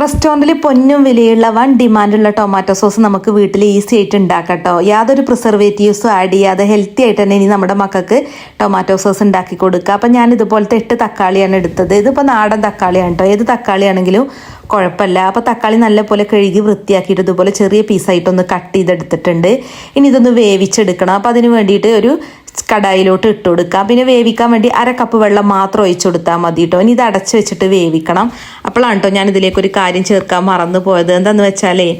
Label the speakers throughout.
Speaker 1: റെസ്റ്റോറന്റിൽ പൊന്നും വിലയുള്ള വൺ ഡിമാൻഡുള്ള ടൊമാറ്റോ സോസ് നമുക്ക് വീട്ടിൽ ഈസി ആയിട്ട് ഉണ്ടാക്കാം കേട്ടോ യാതൊരു പ്രിസർവേറ്റീവ്സും ആഡ് ചെയ്യാതെ ഹെൽത്തി ആയിട്ട് തന്നെ ഇനി നമ്മുടെ മക്കൾക്ക് ടൊമാറ്റോ സോസ് ഉണ്ടാക്കി കൊടുക്കുക അപ്പം ഞാൻ ഇതുപോലത്തെ എട്ട് തക്കാളിയാണ് എടുത്തത്. ഇതിപ്പോൾ നാടൻ തക്കാളിയാണ് കേട്ടോ ഏത് തക്കാളിയാണെങ്കിലും കുഴപ്പമില്ല. അപ്പോൾ തക്കാളി നല്ലപോലെ കഴുകി വൃത്തിയാക്കിയിട്ട് ഇതുപോലെ ചെറിയ പീസായിട്ടൊന്ന് കട്ട് ചെയ്തെടുത്തിട്ടുണ്ട്. ഇനി ഇതൊന്ന് വേവിച്ചെടുക്കണം. അപ്പോൾ അതിന് വേണ്ടിയിട്ട് ഒരു കടായിലോട്ട് ഇട്ട് കൊടുക്കാം. പിന്നെ വേവിക്കാൻ വേണ്ടി അര കപ്പ് വെള്ളം മാത്രം ഒഴിച്ചു കൊടുത്താൽ മതി കേട്ടോ ഇനി ഇത് അടച്ചു വെച്ചിട്ട് വേവിക്കണം. അപ്പോഴാണ് കേട്ടോ ഞാൻ ഇതിലേക്ക് ഒരു കാര്യം ചേർക്കാൻ മറന്നു പോയത് എന്താണെന്ന് വെച്ചാലേ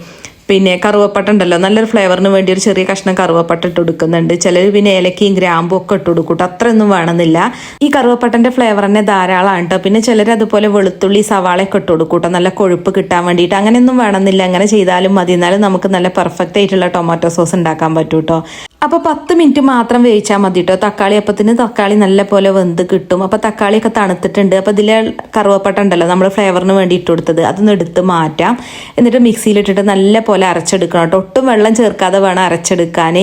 Speaker 1: പിന്നെ കറുവപ്പട്ട ഉണ്ടല്ലോ നല്ലൊരു ഫ്ലേവറിന് വേണ്ടി ഒരു ചെറിയ കഷ്ണം കറുവപ്പട്ട ഇട്ട് കൊടുക്കുന്നുണ്ട്. ചിലർ പിന്നെ ഏലക്കയും ഗ്രാമ്പും ഒക്കെ ഇട്ട് കൊടുക്കൂട്ടോ അത്രയൊന്നും വേണമെന്നില്ല. ഈ കറുവപ്പട്ടന്റെ ഫ്ലേവർ തന്നെ ധാരാളമാണ് കേട്ടോ പിന്നെ ചിലർ അതുപോലെ വെളുത്തുള്ളി സവാളയൊക്കെ ഇട്ട് കൊടുക്കൂട്ടോ നല്ല കൊഴുപ്പ് കിട്ടാൻ വേണ്ടിയിട്ട്. അങ്ങനെയൊന്നും വേണമെന്നില്ല. അങ്ങനെ ചെയ്താലും മതി. എന്നാലും നമുക്ക് നല്ല പെർഫെക്റ്റ് ആയിട്ടുള്ള ടൊമാറ്റോ സോസ് ഉണ്ടാക്കാൻ പറ്റൂ കേട്ടോ അപ്പോൾ പത്ത് മിനിറ്റ് മാത്രം വേവിച്ചാൽ മതി കേട്ടോ തക്കാളി അപ്പത്തിന് തക്കാളി നല്ല പോലെ വെന്ത് കിട്ടും. അപ്പോൾ തക്കാളിയൊക്കെ തണുത്തിട്ടുണ്ട്. അപ്പോൾ ഇതിലെ കറുവപ്പട്ട ഉണ്ടല്ലോ നമ്മൾ ഫ്ലേവറിന് വേണ്ടി ഇട്ട് കൊടുത്തത്. അതൊന്ന് എടുത്ത് മാറ്റാം. എന്നിട്ട് മിക്സിയിലിട്ടിട്ട് നല്ല പോലെ അരച്ചെടുക്കണം കേട്ടോ. ഒട്ടും വെള്ളം ചേർക്കാതെ വേണം അരച്ചെടുക്കാൻ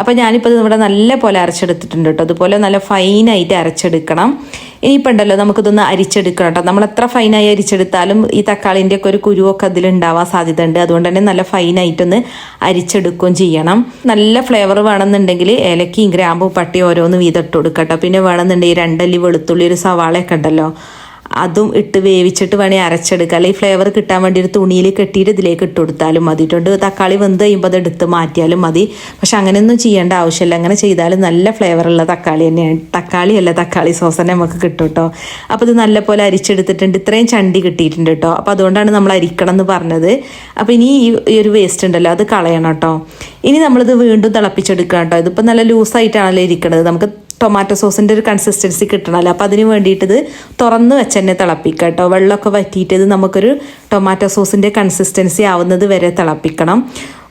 Speaker 1: അപ്പോൾ ഞാനിപ്പോൾ ഇവിടെ നല്ല പോലെ അരച്ചെടുത്തിട്ടുണ്ട് കേട്ടോ. അതുപോലെ നല്ല ഫൈനായിട്ട് അരച്ചെടുക്കണം. ഇനിയിപ്പോൾ ഉണ്ടല്ലോ നമുക്കിതൊന്ന് അരിച്ചെടുക്കണം കേട്ടോ. നമ്മൾ എത്ര ഫൈനായി അരിച്ചെടുത്താലും ഈ തക്കാളിന്റെ ഒക്കെ ഒരു കുരുവൊക്കെ അതിലുണ്ടാവാൻ സാധ്യത ഉണ്ട് അതുകൊണ്ട് തന്നെ നല്ല ഫൈനായിട്ടൊന്ന് അരിച്ചെടുക്കുകയും ചെയ്യണം. നല്ല ഫ്ലേവർ വേണമെന്നുണ്ടെങ്കിൽ ഏലക്കയും ഗ്രാമ്പും പട്ടി ഓരോന്ന് വീതിട്ട് കൊടുക്കട്ടോ പിന്നെ വേണമെന്നുണ്ടെങ്കിൽ രണ്ടല്ലി വെളുത്തുള്ളി ഒരു സവാളയൊക്കെ ഉണ്ടല്ലോ. അതും ഇട്ട് വേവിച്ചിട്ട് വേണേൽ അരച്ചെടുക്കുക. അല്ലെങ്കിൽ ഫ്ലേവർ കിട്ടാൻ വേണ്ടി ഒരു തുണിയിൽ കെട്ടിയിട്ട് ഇതിലേക്ക് ഇട്ട് കൊടുത്താലും മതി. ഇട്ടുണ്ട് തക്കാളി വെന്ത് കഴിയുമ്പോൾ അത് എടുത്ത് മാറ്റിയാലും മതി. പക്ഷെ അങ്ങനെയൊന്നും ചെയ്യേണ്ട ആവശ്യമില്ല. അങ്ങനെ ചെയ്താലും നല്ല ഫ്ലേവറുള്ള തക്കാളി തന്നെയാണ്. തക്കാളി അല്ല തക്കാളി സോസ് തന്നെ നമുക്ക് കിട്ടും കേട്ടോ അപ്പോൾ ഇത് നല്ലപോലെ അരിച്ചെടുത്തിട്ടുണ്ട്. ഇത്രയും ചണ്ടി കിട്ടിയിട്ടുണ്ട് കേട്ടോ അപ്പോൾ അതുകൊണ്ടാണ് നമ്മൾ അരിക്കണം എന്ന് പറഞ്ഞത്. അപ്പോൾ ഇനി ഈ ഒരു വേസ്റ്റ് ഉണ്ടല്ലോ അത് കളയണം കേട്ടോ ഇനി നമ്മളിത് വീണ്ടും തിളപ്പിച്ചെടുക്കണം കേട്ടോ ഇതിപ്പോൾ നല്ല ലൂസായിട്ടാണല്ലോ ഇരിക്കുന്നത് നമുക്ക് ടൊമാറ്റോ സോസിന്റെ ഒരു കൺസിസ്റ്റൻസി കിട്ടണമല്ലോ അപ്പോൾ അതിന് വേണ്ടിയിട്ട് ഇത് തുറന്ന് വെച്ച് തന്നെ തിളപ്പിക്കുക കേട്ടോ വെള്ളമൊക്കെ വറ്റിയിട്ട് ഇത് നമുക്കൊരു ടൊമാറ്റോ സോസിന്റെ കൺസിസ്റ്റൻസി ആവുന്നത് വരെ തിളപ്പിക്കണം.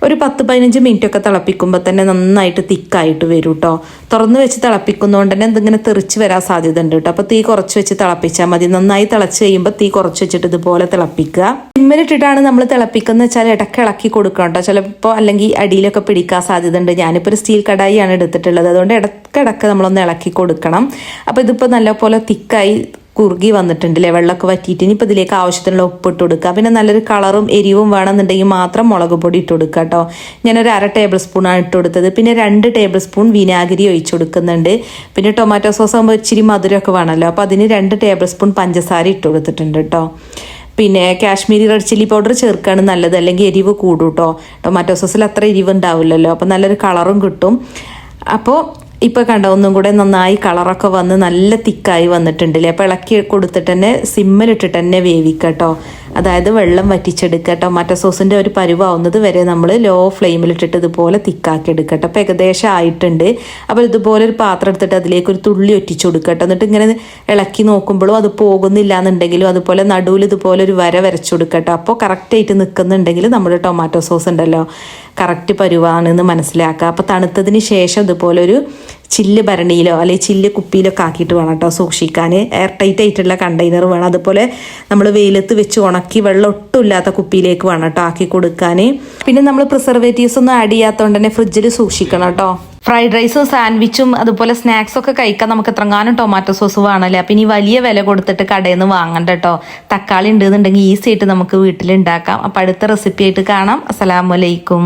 Speaker 1: ഒരു പത്ത് പതിനഞ്ച് മിനിറ്റ് ഒക്കെ തിളപ്പിക്കുമ്പോൾ തന്നെ നന്നായിട്ട് തിക്കായിട്ട് വരും കേട്ടോ തുറന്ന് വെച്ച് തിളപ്പിക്കുന്നതുകൊണ്ട് തന്നെ ഇതിങ്ങനെ തെറിച്ച് വരാൻ സാധ്യത ഉണ്ട് കേട്ടോ അപ്പോൾ തീ കുറച്ച് വെച്ച് തിളപ്പിച്ചാൽ മതി. നന്നായി തിളച്ച് കഴിയുമ്പോൾ തീ കുറച്ച് വെച്ചിട്ട് ഇതുപോലെ തിളപ്പിക്കുക. സിമ്മിലിട്ടിട്ടാണ് നമ്മൾ തിളപ്പിക്കുന്നത് വെച്ചാൽ ഇടയ്ക്ക് ഇളക്കി കൊടുക്കണം കേട്ടോ ചിലപ്പോൾ അല്ലെങ്കിൽ അടിയിലൊക്കെ പിടിക്കാൻ സാധ്യത ഉണ്ട് ഞാനിപ്പോൾ ഒരു സ്റ്റീൽ കടായിയാണ് എടുത്തിട്ടുള്ളത്. അതുകൊണ്ട് ഇടയ്ക്കിടയ്ക്ക് നമ്മളൊന്ന് ഇളക്കി കൊടുക്കണം. അപ്പോൾ ഇതിപ്പോൾ നല്ലപോലെ തിക്കായി കുറുകി വന്നിട്ടുണ്ടല്ലേ? വെള്ളമൊക്കെ വറ്റിയിട്ട് ഇനിയിപ്പോൾ ഇതിലേക്ക് ആവശ്യത്തിനുള്ള ഉപ്പ് ഇട്ട് കൊടുക്കുക. പിന്നെ നല്ലൊരു കളറും എരിവും വേണമെന്നുണ്ടെങ്കിൽ മാത്രം മുളക് പൊടി ഇട്ട് കൊടുക്കുക കേട്ടോ. ഞാനൊരു അര ടേബിൾ സ്പൂണാണ് ഇട്ട് കൊടുത്തത്. പിന്നെ രണ്ട് ടേബിൾ സ്പൂൺ വിനാഗിരി ഒഴിച്ചു കൊടുക്കുന്നുണ്ട്. പിന്നെ ടൊമാറ്റോ സോസ് ആകുമ്പോൾ ഇച്ചിരി മധുരമൊക്കെ വേണമല്ലോ. അപ്പോൾ അതിന് രണ്ട് ടേബിൾ സ്പൂൺ പഞ്ചസാര ഇട്ട് കൊടുത്തിട്ടുണ്ട് കേട്ടോ. പിന്നെ കാശ്മീരി റെഡ് ചില്ലി പൗഡർ ചേർക്കുകയാണ് നല്ലത്. അല്ലെങ്കിൽ എരിവ് കൂടും കേട്ടോ. ടൊമാറ്റോ സോസിൽ അത്ര എരിവ് ഉണ്ടാവില്ലല്ലോ. അപ്പോൾ നല്ലൊരു കളറും കിട്ടും. അപ്പോൾ ഇപ്പോൾ കണ്ട ഒന്നും കൂടെ നന്നായി കളറൊക്കെ വന്ന് നല്ല തിക്കായി വന്നിട്ടുണ്ടല്ലേ? അപ്പോൾ ഇളക്കി കൊടുത്തിട്ട് തന്നെ സിമ്മിലിട്ടിട്ട് തന്നെ വേവിക്കട്ടോ. അതായത് വെള്ളം വറ്റിച്ചെടുക്കുക മറ്റ സോസിന്റെ ഒരു പരുവാവുന്നത് വരെ നമ്മൾ ലോ ഫ്ലെയിമിലിട്ടിട്ട് ഇതുപോലെ തിക്കാക്കി എടുക്കട്ടോ. അപ്പോൾ ഏകദേശം ആയിട്ടുണ്ട്. അപ്പോൾ ഇതുപോലെ ഒരു പാത്രം എടുത്തിട്ട് അതിലേക്ക് ഒരു തുള്ളി ഒറ്റിച്ചു കൊടുക്കട്ടോ. എന്നിട്ട് ഇങ്ങനെ ഇളക്കി നോക്കുമ്പോഴും അത് പോകുന്നില്ല എന്നുണ്ടെങ്കിലും അതുപോലെ നടുവിൽ ഇതുപോലെ ഒരു വര വരച്ചു കൊടുക്കട്ടോ. അപ്പോൾ കറക്റ്റായിട്ട് നിൽക്കുന്നുണ്ടെങ്കിൽ നമ്മുടെ ടൊമാറ്റോ സോസ് ഉണ്ടല്ലോ. കറക്റ്റ് പരുവാണെന്ന് മനസ്സിലാക്കുക. അപ്പോൾ തണുത്തതിന് ശേഷം ഇതുപോലെ ഒരു ചില്ല് ഭരണിയിലോ അല്ലെങ്കിൽ ചില്ല് കുപ്പിയിലൊക്കെ ആക്കിയിട്ട് വേണം കേട്ടോ സൂക്ഷിക്കാൻ എയർ ടൈറ്റ് ആയിട്ടുള്ള കണ്ടെയ്നർ വേണം. അതുപോലെ നമ്മൾ വെയിലത്ത് വെച്ച് ഉണക്കി വെള്ളം ഒട്ടും ഇല്ലാത്ത കുപ്പിയിലേക്ക് വേണം കേട്ടോ ആക്കി കൊടുക്കാൻ പിന്നെ നമ്മൾ പ്രിസർവേറ്റീവ്സ് ഒന്നും ആഡ് ചെയ്യാത്തതുകൊണ്ട് തന്നെ ഫ്രിഡ്ജിൽ സൂക്ഷിക്കണം കേട്ടോ ഫ്രൈഡ് റൈസും സാൻഡ്വിച്ചും അതുപോലെ സ്നാക്സ് ഒക്കെ കഴിക്കാൻ നമുക്ക് എത്രങ്ങാനും ടൊമാറ്റോ സോസ് വേണമല്ലേ അപ്പം ഇനി വലിയ വില കൊടുത്തിട്ട് കടയിൽ നിന്ന് വാങ്ങണ്ട കേട്ടോ തക്കാളി ഉണ്ടെന്നുണ്ടെങ്കിൽ ഈസി ആയിട്ട് നമുക്ക് വീട്ടിൽ ഉണ്ടാക്കാം അപ്പം അടുത്ത റെസിപ്പി ആയിട്ട് കാണാം. അസ്സലാമലൈക്കും